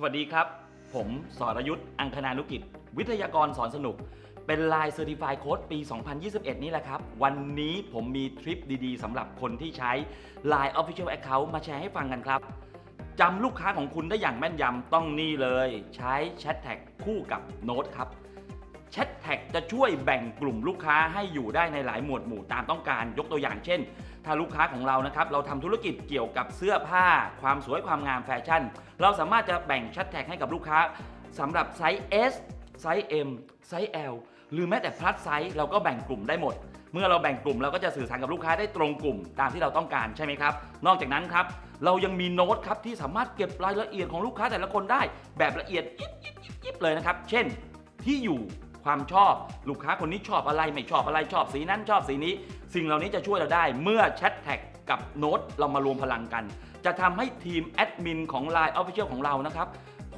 สวัสดีครับ ผมสรยุทธ์อังคณานุกิจ วิทยากรสอนสนุก เป็นลายเซอร์ติฟายโค้ดปี 2021 นี่แหละครับ วันนี้ผมมีทริปดีๆสำหรับคนที่ใช้ Line Official Account มาแชร์ให้ฟังกันครับจำลูกค้าของคุณได้อย่างแม่นยำต้องนี่เลย ใช้แชทแท็กคู่กับโน้ตครับ แชทแท็กจะช่วยแบ่งกลุ่มลูกค้าให้อยู่ได้ในหลายหมวดหมู่ตามต้องการ ยกตัวอย่างเช่น ถ้าลูกค้าของเรานะครับเราทำธุรกิจเกี่ยวกับเสื้อผ้า ความสวยความงามแฟชั่น เราสามารถจะแบ่งแชทแท็กให้กับลูกค้าสำหรับไซส์ S ไซส์ M ไซส์ L หรือแม้แต่ plus ไซส์เราก็แบ่งกลุ่มได้หมด เมื่อเราแบ่งกลุ่มเราก็จะสื่อสารกับลูกค้าได้ตรงกลุ่มตามที่เราต้องการใช่ไหมครับ นอกจากนั้นครับเรายังมีโน้ตครับที่สามารถเก็บรายละเอียดของลูกค้าแต่ละคนได้ แบบละเอียดยิบยิบยิบเลยนะครับ เช่นที่อยู่ ความชอบลูกค้าคนนี้ชอบอะไรไม่ชอบอะไรชอบสีนั้นชอบสีนี้ สิ่งเหล่านี้จะช่วยเราได้เมื่อแชทแท็กกับโน้ตเรามารวมพลังกัน จะทำให้ทีมแอดมินของ Line Official ของเรานะครับ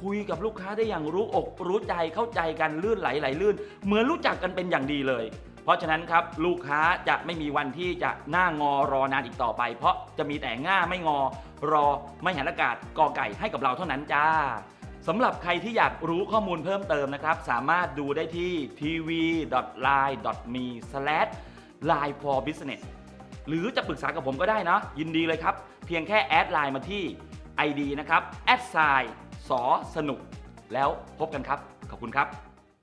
คุยกับลูกค้าได้อย่างรู้อกรู้ใจเข้าใจกันลื่นไหลไหลลื่น เหมือนรู้จักกันเป็นอย่างดีเลย เพราะฉะนั้นครับลูกค้าจะไม่มีวันที่จะหน้างอรอนานอีกต่อไป เพราะจะมีแต่ง่าไม่งอรอไม่หันอากาศกอไก่ให้กับเราเท่านั้นจ้า สำหรับใครที่อยากรู้ข้อมูลเพิ่มเติมนะครับ สามารถดูได้ที่ tv.line.me/line for business หรือจะปรึกษากับผมก็ได้นะ ยินดีเลยครับ เพียงแค่แอดไลน์มาที่ ID นะครับแอดไซน์สอสนุก แล้วพบกันครับ ขอบคุณครับ